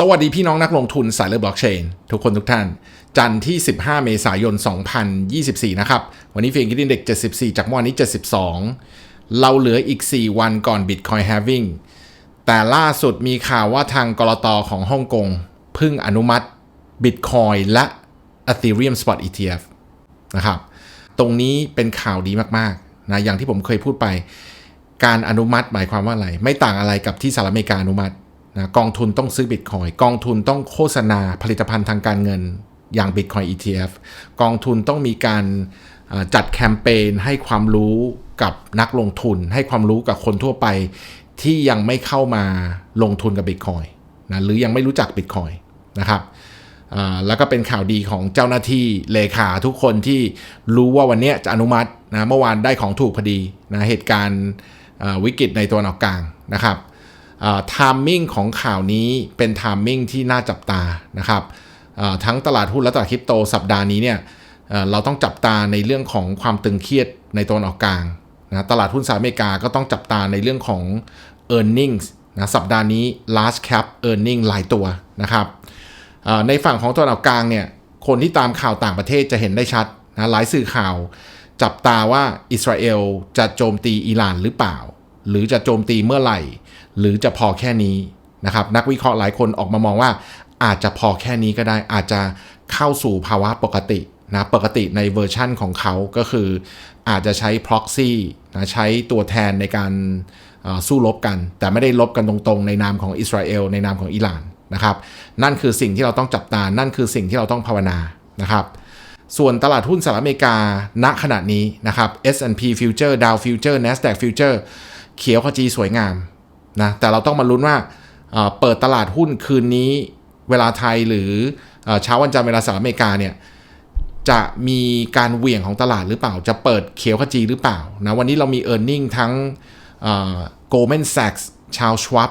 สวัสดีพี่น้องนักลงทุนสายเลือดบล็อกเชนทุกคนทุกท่าน จันทร์ที่ 15 เมษายน 2024 นะครับ วันนี้เฟียงกินเด็ก 74 จากเมื่อวานนี้ 72 เราเหลืออีก 4 วันก่อน Bitcoin Halving แต่ล่าสุดมีข่าวว่าทางกรตอของฮ่องกงเพิ่งอนุมัติ Bitcoin และ Ethereum Spot ETF นะครับ ตรงนี้เป็นข่าวดีมากๆนะอย่างที่ผมเคยพูดไป การอนุมัติหมายความว่าอะไร ไม่ต่างอะไรกับที่สหรัฐอเมริกาอนุมัติ นะกองทุนต้องซื้อบิตคอยกองทุนต้องโฆษณาผลิตภัณฑ์ทางการเงินอย่าง Bitcoin ETF กองทุนต้องมีการจัดแคมเปญให้ความรู้กับนักลงทุน ให้ความรู้กับคนทั่วไปที่ยังไม่เข้ามาลงทุนกับ Bitcoin นะหรือยังไม่รู้จัก Bitcoin นะครับแล้วก็เป็นข่าวดีของเจ้าหน้าที่เลขาทุกคนที่รู้ว่าวันนี้จะอนุมัตินะเมื่อวานได้ของถูกพอดีนะเหตุการณ์วิกฤตในตัวออกกลางนะครับ ทามมิ่งของข่าวนี้เป็นทามมิ่งที่น่าจับตานะครับทั้งตลาดหุ้นและตลาดคริปโตสัปดาห์นี้เนี่ยเราต้องจับตาในเรื่องของความตึงเครียดในตะวันออกกลางนะตลาดหุ้นสหรัฐอเมริกาก็ต้องจับตาในเรื่องของ e a r n i n g นะสัปดาห์นี้ large cap earning หลายตัวนะครับในฝั่งของตะวันออกกลางเนี่ยคนที่ตามข่าวต่างประเทศจะเห็นได้ชัดนะหลายสื่อข่าวจับตาว่าอิสราเอลจะโจมตีอิหร่านหรือเปล่า หรือจะโจมตีเมื่อไหร่ หรือจะพอแค่นี้นะครับ นักวิเคราะห์หลายคนออกมามองว่า อาจจะพอแค่นี้ก็ได้ อาจจะเข้าสู่ภาวะปกตินะปกติในเวอร์ชั่นของเขาก็คืออาจจะใช้ proxy นะใช้ตัวแทนในการสู้รบกัน แต่ไม่ได้ลบกันตรงๆ ในนามของอิสราเอลในนามของอิหร่านนะครับ นั่นคือสิ่งที่เราต้องจับตา นั่นคือสิ่งที่เราต้องภาวนานะครับ ส่วนตลาดหุ้นสหรัฐอเมริกาณขณะนี้นะครับ S&P Future Dow Future Nasdaq Future เขียวขจีสวยงาม นะแต่เราต้องมาลุ้นว่าเปิดตลาดหุ้นคืนนี้เวลาไทยหรือเช้าวันจันทร์เวลาสหรัฐอเมริกาเนี่ยจะมีการเหวี่ยงของตลาดหรือเปล่า จะเปิดเขียวขจีหรือเปล่านะวันนี้เรามี e a r n i n g ทั้ง Goldman Sachs ชาวชวับ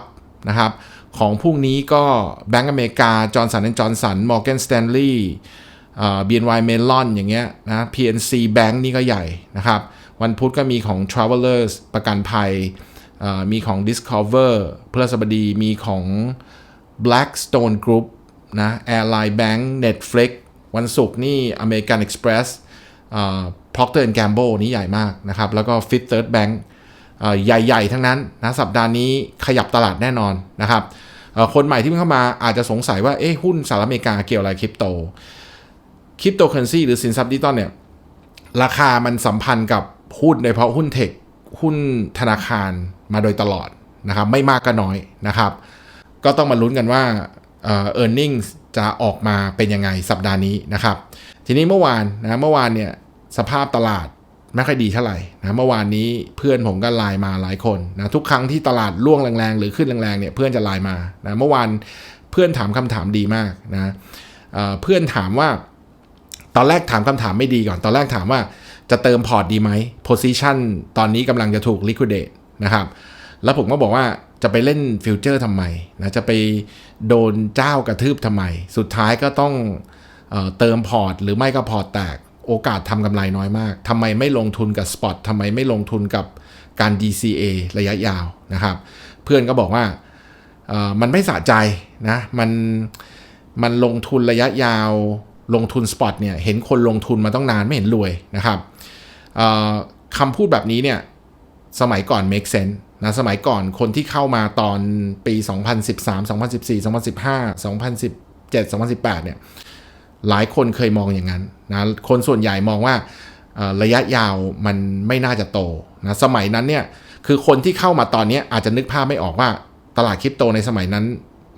นะครับของพรุ่งนี้ก็แบงก์อเมริกาจอร์นสันและจอร์นสันมอร์แกนสแตนลีย์บีเอ็นวายเมลอนอย่างเงี้ยนะ PNC Bank นี่ก็ใหญ่นะครับ วันพุธก็มีของ Travelers ประกันภัย มีของ Discover เพื่อสบดีมีของ Blackstone Group นะ Airline Bank Netflix วันศุกร์นี่ American Express Procter Gamble นี่ใหญ่มากนะครับ แล้วก็ Fifth Third Bank ใหญ่ๆ ทั้งนั้นนะสัปดาห์นี้ขยับตลาดแน่นอนนะครับคนใหม่ที่เพิ่งเข้ามาอาจจะสงสัยว่าเอ๊ะหุ้นสหรัฐอเมริกาเกี่ยวอะไรคริปโตคริปโตเคอเรนซีหรือสินทรัพย์ดิจิตอลเนี่ยราคามันสัมพันธ์กับหุ้นโดยเฉพาะหุ้นเทคหุ้นธนาคาร มาโดยตลอดนะครับไม่มากก็น้อยนะครับ ก็ต้องมาลุ้นกันว่าเออร์เน็งจะออกมาเป็นยังไงสัปดาห์นี้นะครับ ทีนี้เมื่อวานนะเมื่อวานเนี่ยสภาพตลาดไม่ค่อยดีเท่าไหร่นะเมื่อวานนี้เพื่อนผมก็ไลน์มาหลายคนนะทุกครั้งที่ตลาดล่วงแรงๆ หรือขึ้นแรงๆเนี่ยเพื่อนจะไลน์มานะเมื่อวานเพื่อนถามคำถามดีมากนะเเพื่อนถามว่าตอนแรกถามคำถามไม่ดีก่อน ตอนแรกถามว่าจะเติมพอร์ตดีไหม position ตอนนี้กำลังจะถูก liquidate นะครับ แล้วผมก็บอกว่าจะไปเล่นฟิวเจอร์ทำไมนะจะไปโดนเจ้ากระทืบทำไม สุดท้ายก็ต้องเออเติมพอร์ต หรือไม่ก็พอร์ตแตกโอกาสทำกำไรน้อยมากทำไมไม่ลงทุนกับสปอตทำไมไม่ลงทุนกับการ DCA ระยะยาวนะครับ เพื่อนก็บอกว่ามันไม่สะใจนะมันมันลงทุนระยะยาวลงทุนสปอตเนี่ยเห็นคนลงทุนมาต้องนานไม่เห็นรวยนะครับคำพูดแบบนี้เนี่ย สมัยก่อน make sense นะสมัยก่อนคนที่เข้ามาตอนปี 2013 2014 2015 2017 2018 เนี่ยหลายคนเคยมองอย่างนั้นนะคนส่วนใหญ่มองว่าระยะยาวมันไม่น่าจะโตนะสมัยนั้นเนี่ยคือคนที่เข้ามาตอนนี้อาจจะนึกภาพไม่ออกว่าตลาดคริปโตในสมัยนั้น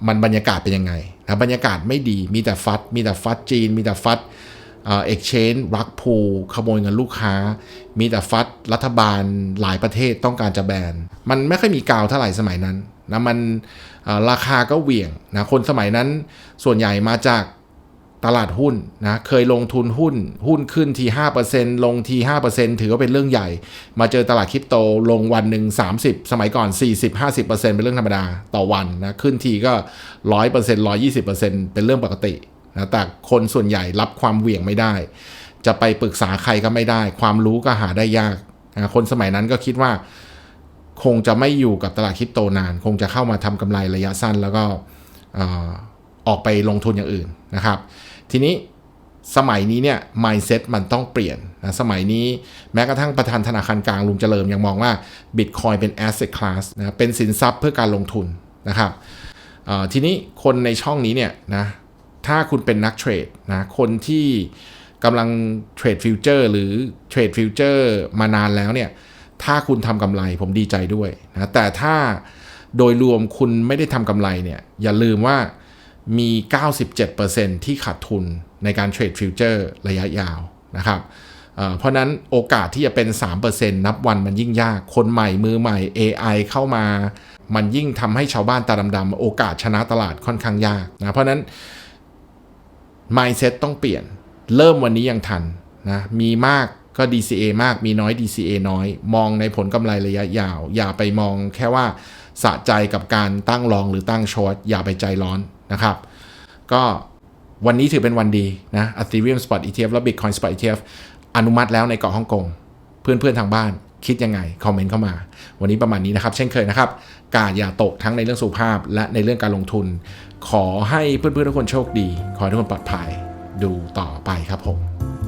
มันบรรยากาศเป็นยังไงนะบรรยากาศไม่ดีมีแต่ฟัด มีแต่ฟัดจีน มีแต่ฟัด เอ็กชแนนรักพูขโมยเงินลูกค้า มีแต่ฟัดรัฐบาลหลายประเทศต้องการจะแบน มันไม่ค่อยมีกาวเท่าไหร่สมัยนั้นนะมันราคาก็เหวี่ยงนะคนสมัยนั้นส่วนใหญ่มาจากตลาดหุ้นนะเคยลงทุนหุ้น หุ้นขึ้นที 5%ลงที 5%ถือว่าเป็นเรื่องใหญ่ มาเจอตลาดคริปโตลงวันหนึ่ง30 สมัยก่อน 40-50%เป็นเรื่องธรรมดาต่อวันนะขึ้นทีก็ 100% 120%เป็นเรื่องปกติ นะแต่คนส่วนใหญ่รับความเหวี่ยงไม่ได้ จะไปปรึกษาใครก็ไม่ได้ ความรู้ก็หาได้ยากนะคนสมัยนั้นก็คิดว่า คงจะไม่อยู่กับตลาดคริปโตนาน คงจะเข้ามาทำกำไรระยะสั้น แล้วก็ออกไปลงทุนอย่างอื่นนะครับ ทีนี้สมัยนี้เนี่ย mindset มันต้องเปลี่ยนนะสมัยนี้แม้กระทั่งประธานธนาคารกลางลุงเจริญยังมองว่า Bitcoin เป็น asset class นะเป็นสินทรัพย์เพื่อการลงทุนนะครับทีนี้คนในช่องนี้เนี่ยนะ ถ้าคุณเป็นนักเทรดนะคนที่กำลังเทรดฟิวเจอร์หรือเทรดฟิวเจอร์มานานแล้วเนี่ยถ้าคุณทำกำไรผมดีใจด้วยนะแต่ถ้าโดยรวมคุณไม่ได้ทำกำไรเนี่ยอย่าลืมว่ามี 97%ที่ขาดทุนในการเทรดฟิวเจอร์ระยะยาวนะครับเเพราะนั้นโอกาสที่จะเป็น 3%นับวันมันยิ่งยาก คนใหม่มือใหม่ AI เข้ามา มันยิ่งทำให้ชาวบ้านตาดำๆโอกาสชนะตลาดค่อนข้างยากนะเพราะนั้น mindset ต้องเปลี่ยน เริ่มวันนี้ยังทันนะมีมากก็ DCA มากมีน้อย DCA น้อย มองในผลกำไรระยะยาว อย่าไปมองแค่ว่าสะใจกับการตั้งลองหรือตั้งช็อตอย่าไปใจร้อนนะครับ ก็วันนี้ถือเป็นวันดีนะ Ethereum Spot ETF และ Bitcoin Spot ETF อนุมัติแล้วในเกาะฮ่องกง เพื่อนๆทางบ้าน คิดยังไง คอมเมนต์เข้ามา วันนี้ประมาณนี้นะครับ เช่นเคยนะครับ กาดอย่าตกทั้งในเรื่องสุขภาพ และในเรื่องการลงทุน ขอให้เพื่อนๆทุกคนโชคดี ขอให้ทุกคนปลอดภัย ดูต่อไปครับผม